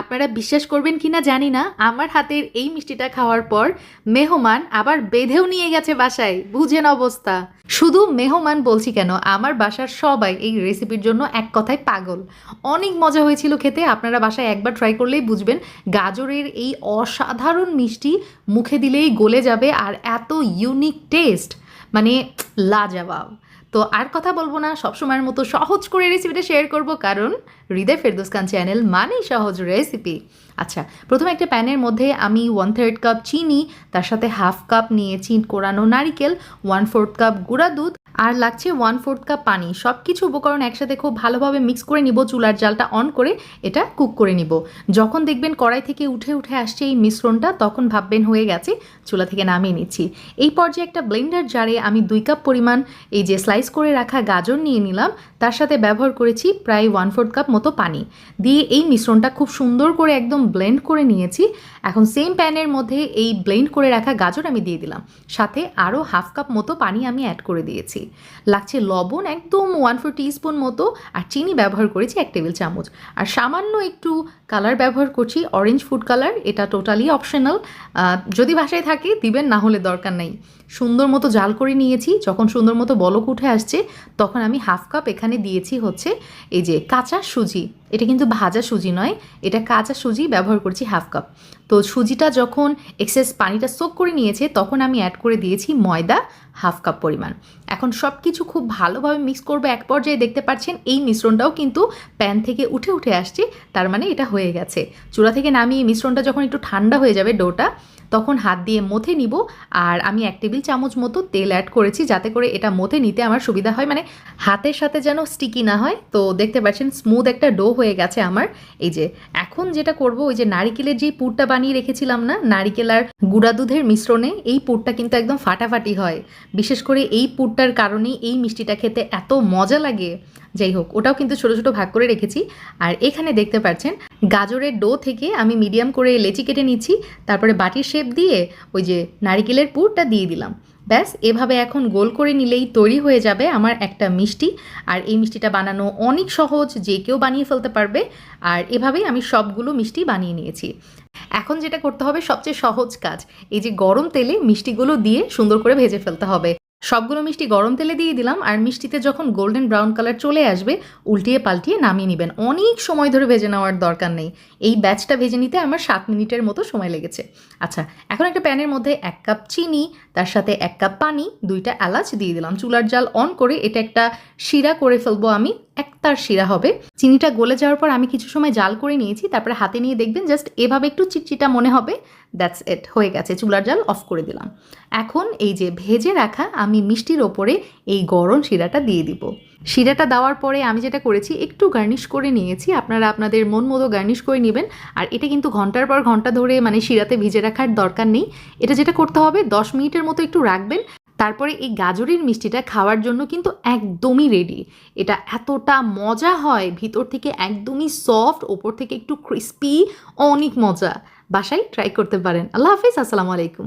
আপনারা বিশ্বাস করবেন কিনা জানি না, আমার হাতের এই মিষ্টিটা খাওয়ার পর মেহমান আবার বেঁধেও নিয়ে গেছে বাসায়। বুঝেন অবস্থা। শুধু মেহমান বলছি কেন, আমার বাসার সবাই এই রেসিপির জন্য এক কথায় পাগল। অনেক মজা হয়েছিল খেতে, আপনারা বাসায় একবার ট্রাই করলেই বুঝবেন, গাজরের এই অসাধারণ মিষ্টি মুখে দিলেই গলে যাবে আর এত ইউনিক টেস্ট মানে লাজবাব। তো আর কথা বলব না সবসময়ের মতো সহজ করে রেসিপিটা শেয়ার করব, কারণ হৃদয় ফেরদোস খান চ্যানেল মানেই সহজ রেসিপি আচ্ছা প্রথমে একটা প্যানের মধ্যে আমি ওয়ান থার্ড কাপ চিনি, তার সাথে হাফ কাপ নিয়েছি কোরানো নারিকেল ওয়ান ফোর্থ কাপ গুঁড়া দুধ আর লাগছে ওয়ান ফোর্থ কাপ পানি। সব কিছু উপকরণ একসাথে খুব ভালোভাবে মিক্স করে নিব, চুলার জালটা অন করে এটা কুক করে নিব। যখন দেখবেন কড়াই থেকে উঠে উঠে আসছে এই মিশ্রণটা, তখন ভাববেন হয়ে গেছে, চুলা থেকে নামিয়ে নিচ্ছি। এই পর্যায়ে একটা ব্লেন্ডার জারে আমি দুই কাপ পরিমাণ এই যে স্লাইস করে রাখা গাজর নিয়ে নিলাম, তার সাথে ব্যবহার করেছি প্রায় ওয়ান ফোর্থ কাপ মতো পানি। দিয়ে এই মিশ্রণটা খুব সুন্দর করে একদম ব্লেন্ড করে নিয়েছি। এখন সেম প্যানের মধ্যে এই ব্লেন্ড করে রাখা গাজর আমি দিয়ে দিলাম। সাথে আরও হাফ কাপ মতো পানি আমি অ্যাড করে দিয়েছি। লাগছে লবণ, একদম ওয়ান ফোর টিস্পুন মতো, আর চিনি ব্যবহার করেছি এক টেবিল চামচ। আর সামান্য একটু কালার ব্যবহার করছি অরেঞ্জ ফুড কালার এটা টোটালি অপশনাল যদি বাসায় থাকে, দিবেন, না হলে দরকার নেই। সুন্দর মতো জাল করে নিয়েছি, যখন সুন্দর মতো বলক উঠে আসছে, তখন আমি হাফ কাপ এখানে দিয়েছি হচ্ছে, এই যে কাঁচা সুজি। এটা কিন্তু ভাজা সুজি নয়, এটা কাঁচা সুজি ব্যবহার করছি হাফ কাপ তো সুজিটা যখন এক্সেস পানিটা সোক করে নিয়েছে, তখন আমি অ্যাড করে দিয়েছি ময়দা হাফ কাপ পরিমাণ। এখন সব কিছু খুব ভালোভাবে মিক্স করব, এক পর্যায়ে দেখতে পাচ্ছেন এই মিশ্রণটাও কিন্তু প্যান থেকে উঠে উঠে আসছে, তার মানে এটা হয়ে গেছে। চূড়া থেকে নামিয়ে মিশ্রণটা যখন একটু ঠান্ডা হয়ে যাবে ডোটা তখন হাত দিয়ে মথে নিব। আর আমি এক টেবিল চামচ মতো তেল অ্যাড করেছি যাতে করে এটা মথে নিতে আমার সুবিধা হয়। মানে হাতের সাথে যেন স্টিকি না হয়। তো দেখতে পাচ্ছেন স্মুথ একটা ডো হয়ে গেছে আমার। এই যে এখন যেটা করব, ওই যে নারিকেলের যে পুরটা বানিয়ে রেখেছিলাম না, নারিকেল আর গুঁড়া দুধের মিশ্রণে, এই পুরটা কিন্তু একদম ফাটাফাটি হয়। বিশেষ করে এই পুরটার কারণেই এই মিষ্টিটা খেতে এত মজা লাগে। যাই হোক, ওটাও কিন্তু ছোটো ছোটো ভাগ করে রেখেছি। আর এখানে দেখতে পাচ্ছেন গাজরের ডো থেকে আমি মিডিয়াম করে লেচি কেটে নিচ্ছি, তারপরে বাটির শেপ দিয়ে ওই যে নারিকেলের পুরটা দিয়ে দিলাম। ব্যাস, এভাবে এখন গোল করে নিলেই তৈরি হয়ে যাবে আমার একটা মিষ্টি। আর এই মিষ্টিটা বানানো অনেক সহজ, যে কেউ বানিয়ে ফেলতে পারবে। আর এভাবেই আমি সবগুলো মিষ্টি বানিয়ে নিয়েছি। এখন যেটা করতে হবে, সবচেয়ে সহজ কাজ, এই যে গরম তেলে মিষ্টিগুলো দিয়ে সুন্দর করে ভেজে ফেলতে হবে। সবগুলো মিষ্টি গরম তেলে দিয়ে দিলাম আর মিষ্টিতে যখন গোল্ডেন ব্রাউন কালার চলে আসবে, উল্টিয়ে পাল্টিয়ে নামিয়ে নেবেন। অনেক সময় ধরে ভেজে নেওয়ার দরকার নেই। এই ব্যাচটা ভেজে নিতে আমার সাত মিনিটের মতো সময় লেগেছে। আচ্ছা এখন একটা প্যানের মধ্যে এক কাপ চিনি, তার সাথে এক কাপ পানি, দুইটা এলাচ দিয়ে দিলাম। চুলার জাল অন করে এটা একটা শিরা করে ফেলব আমি। একতার শিরা হবে। চিনিটা গলে যাওয়ার পর আমি কিছু সময় জাল করে নিয়েছি, তারপরে হাতে নিয়ে দেখবেন জাস্ট এভাবে একটু চিটচিটা মনে হবে দ্যাটস এট হয়ে গেছে। চুলার জাল অফ করে দিলাম। এখন এই যে ভেজে রাখা আমি মিষ্টির ওপরে এই গরম শিরাটা দিয়ে দিব। শিরাটা দেওয়ার পরে আমি যেটা করেছি, একটু গার্নিশ করে নিয়েছি। আপনারা আপনাদের মন মতো গার্নিশ করে নেবেন। আর এটা কিন্তু ঘণ্টার পর ঘণ্টা ধরে মানে শিরাতে ভিজে রাখার দরকার নেই। এটা যেটা করতে হবে, দশ মিনিটের মতো একটু রাখবেন। তারপরে এই গাজরের মিষ্টিটা খাওয়ার জন্য কিন্তু একদমই রেডি এটা এতটা মজা হয়, ভিতর থেকে একদমই সফট ওপর থেকে একটু ক্রিস্পি অনেক মজা। বাসায় ট্রাই করতে পারেন। আল্লাহ হাফিজ, আসসালামু আলাইকুম।